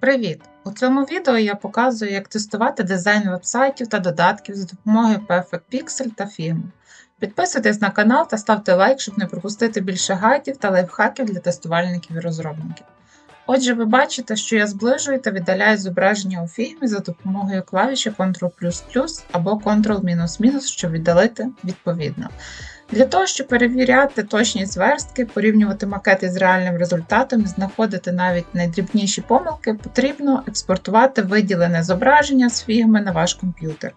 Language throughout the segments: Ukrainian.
Привіт! У цьому відео я показую, як тестувати дизайн вебсайтів та додатків за допомогою Perfect Pixel та Figma. Підписуйтесь на канал та ставте лайк, щоб не пропустити більше гайдів та лайфхаків для тестувальників і розробників. Отже, ви бачите, що я зближую та віддаляю зображення у Figma за допомогою клавіші Ctrl або Ctrl-, щоб віддалити відповідно. Для того, щоб перевіряти точність верстки, порівнювати макети з реальним результатом і знаходити навіть найдрібніші помилки, потрібно експортувати виділене зображення з фігми на ваш комп'ютер.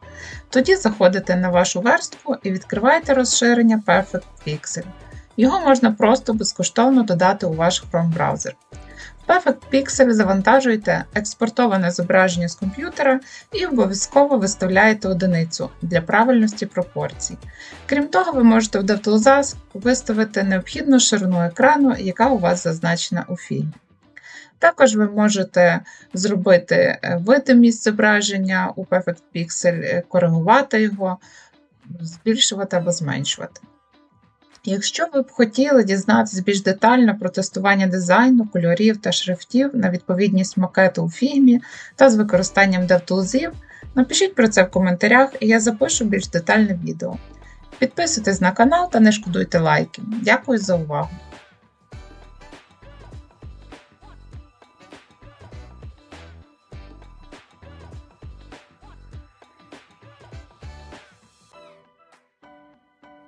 Тоді заходите на вашу верстку і відкриваєте розширення Perfect Pixel. Його можна просто безкоштовно додати у ваш Chrome браузер. Perfect Pixel завантажуєте експортоване зображення з комп'ютера і обов'язково виставляєте одиницю для правильності пропорцій. Крім того, ви можете в DevTools виставити необхідну ширину екрану, яка у вас зазначена у фільмі. Також ви можете зробити е, видимість зображення у Perfect Pixel, е, коригувати його, збільшувати або зменшувати. Якщо ви б хотіли дізнатися більш детально про тестування дизайну, кольорів та шрифтів на відповідність макету у фільмі та з використанням DevTools, напишіть про це в коментарях і я запишу більш детальне відео. Підписуйтесь на канал та не шкодуйте лайків. Дякую за увагу!